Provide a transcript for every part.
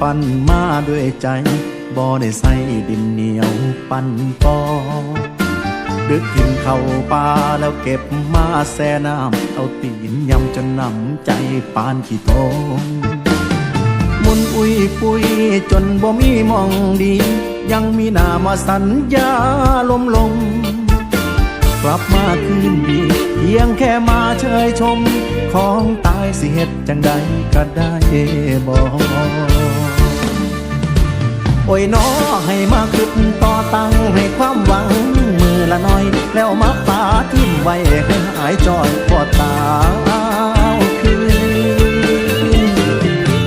ว่าหักปันมาด้วยใจ บ่ได้ใส่ดินเหนียวปันปอดึกกินเข้าป่าแล้วเก็บมาแซ่น้ำเอาตีนยำจนนำใจปานขี้ทงหมุนอุ้ยปุยจนบ่มีมองดี ยังมีหน้ามาสัญญาลมลง กลับมาคืนดีเพียงแค่มาเชยชม ของตายสิเฮ็ดจังใดก็ได้บอก โอ้ยน้อให้มาคึดต่อตังให้ความหวังมือละน้อย แล้วมาฟ้าทิ้มไว้ให้หายจอยกอตาเอาคืน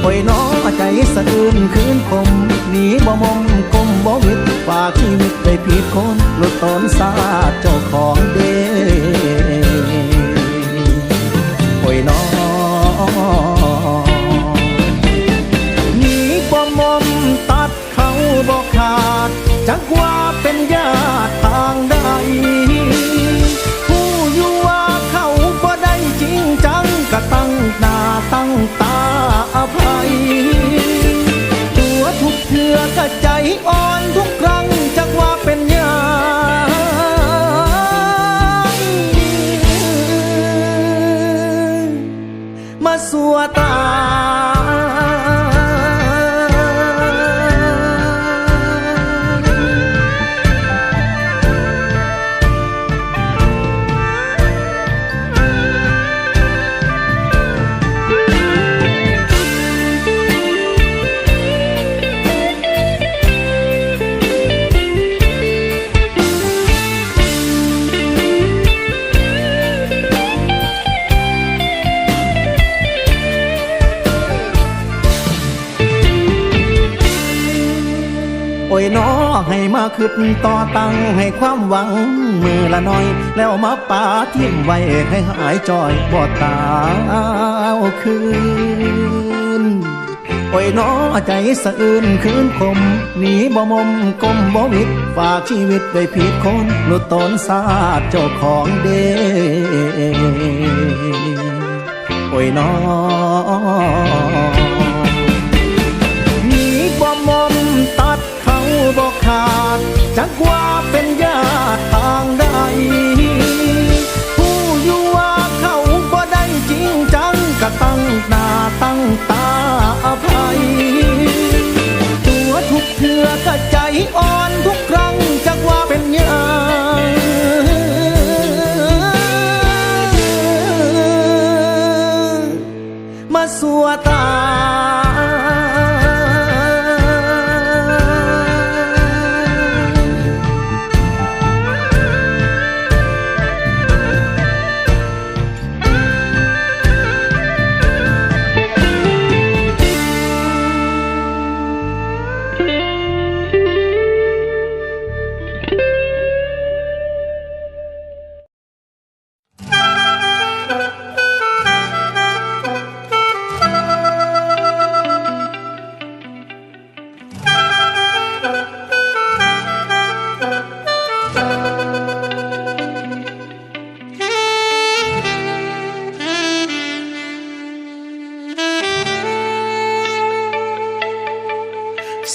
โอ้ยน้อใจสะอื้นคืนคมหนีบ่มมกลมบ่มิดฝากชีวิตไปผิดคนหลุดตนสา จักว่าเป็น ให้มาขึ้นต่อตังให้ความหวัง มือละน้อย แล้วมาป่าทิ้มไว้ให้หายจอยบ่ตาคืนโอ้ยน้อใจสะอื้นคืนคมหนีบ่มมกลมบ่มิดฝากชีวิตไว้ผิดคนหลุดตนสาดเจ้าของเดโอ้ยน้อ ขาดจักว่าเป็นญาติทางใด ผู้อยู่ว่าเขาบ่ได้จริงจังก็ตั้งหน้าตั้งตา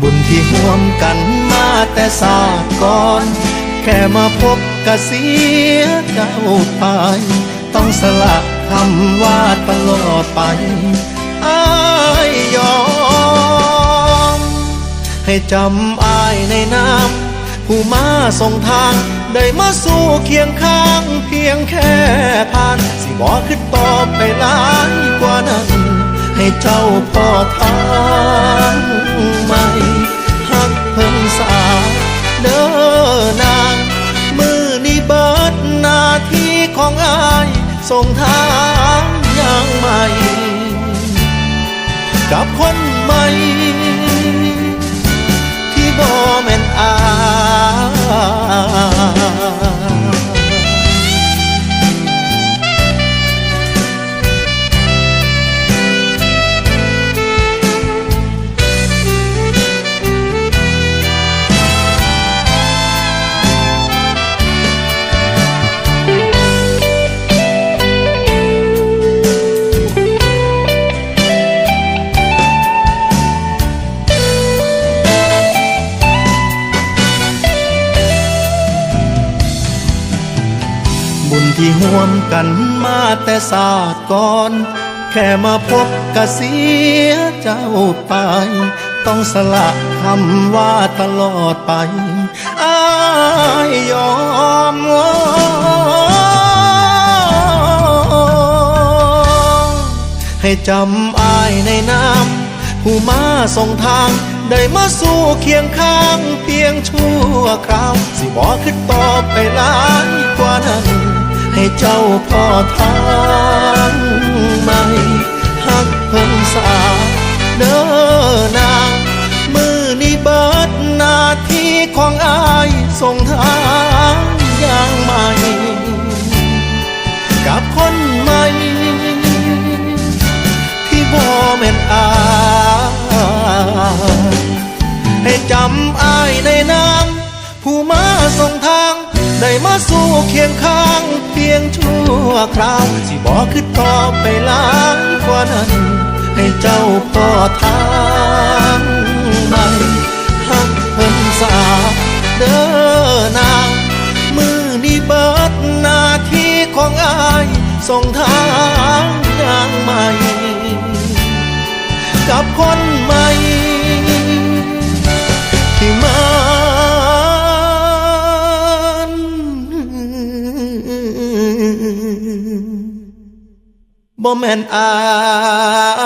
บุญที่ห่วมกันมาแต่ศาสตร์ก่อน แค่มาพบกะเสียเจ้าไปต้องสละคำว่าตลอดไปอายยอม ให้จำอายในน้ำผู้มาส่งทาง ได้มาสู่เคียงข้าง เพียงแค่ผ่าน สิบอกขึ้นต่อไปหลายกว่านั้น ให้เจ้าพ่อทาง ส่งทางอย่างใหม่ กับคนใหม่ บุญที่ห่วมกันมาแต่ศาสตร์ก่อน แค่มาพบกะเสียเจ้าไป ต้องสละคำว่าตลอดไปอายยอมให้จำอายในน้ำผู้มาส่งทางได้มาสู่เคียงข้างเพียงชั่วคราว สิบอกขึ้นต่อไปหลายกว่านั้น ให้เจ้าพ่อทางใหม่หักเพิ่งสาเด้อนางมือนี้เบิดหน้าที่ของอายส่งทางอย่างใหม่ กับคนใหม่ที่บ่แม่นอายให้จำอายในนามผู้มาส่งทาง ได้มาสู่เคียงข้าง ยงชั่วคราว สิบอกคือต่อไปหลายกว่านั้น ให้เจ้าพ่อทางใหม่หักเพิ่นสาเด้อนางมือนี้เบิดหน้าที่ของอายส่งทางอย่างใหม่ กับคนใหม่ บ่แม่นอาย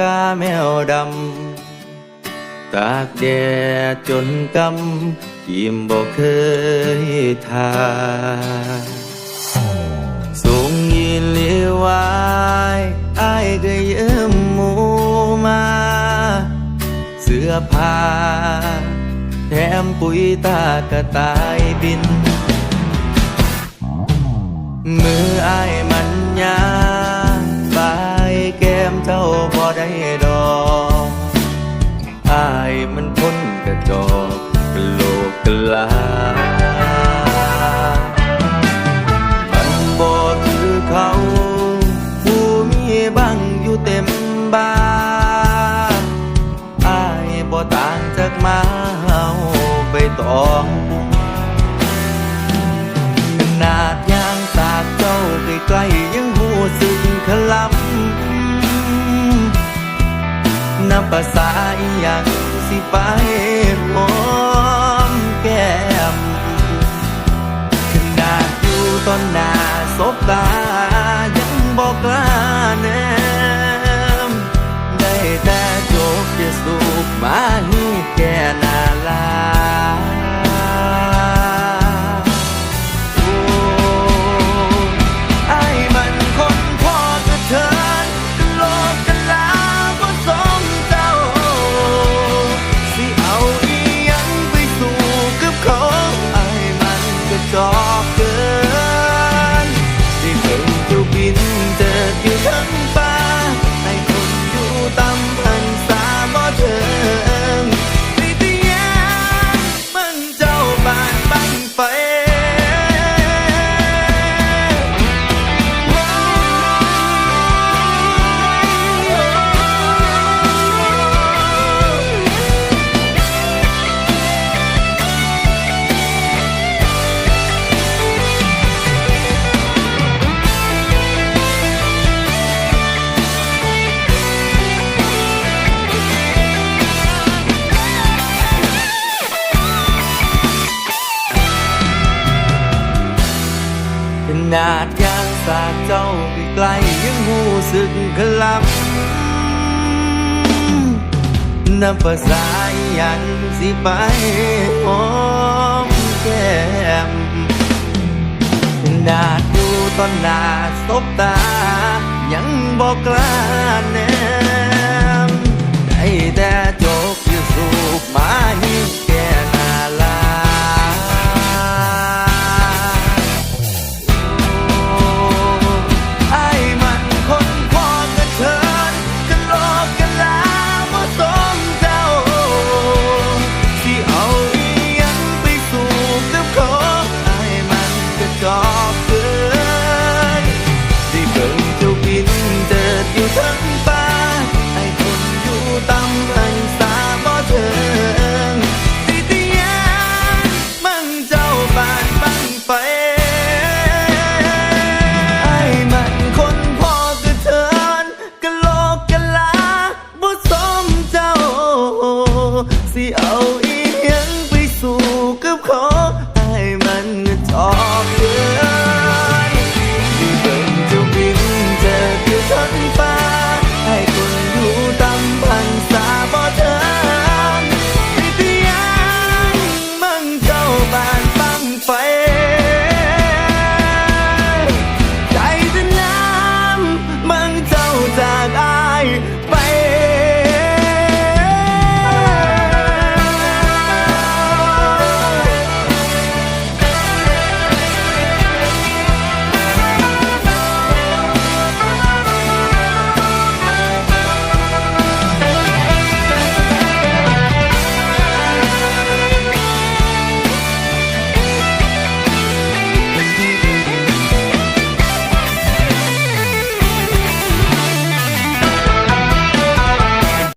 กาแมวดำ ตากแดดจนกำยิ้มบอกเคยทาสูงยินเลียววายอายก็ยืมหมูมา เสื้อผ้าแถมปุ๋ยตากระต่ายบิน มืออายมันยา ของขนาดยางตากเจ้าใกล้ๆยังหูสึกขลับนับภาษาอีหยังสิฟ้า กกลับนับภาษายันสิไปอมแก้มนาดูตอนนาสบตา ยังบอกกล้าแนมให้แต่จบอยู่สูบมาหิ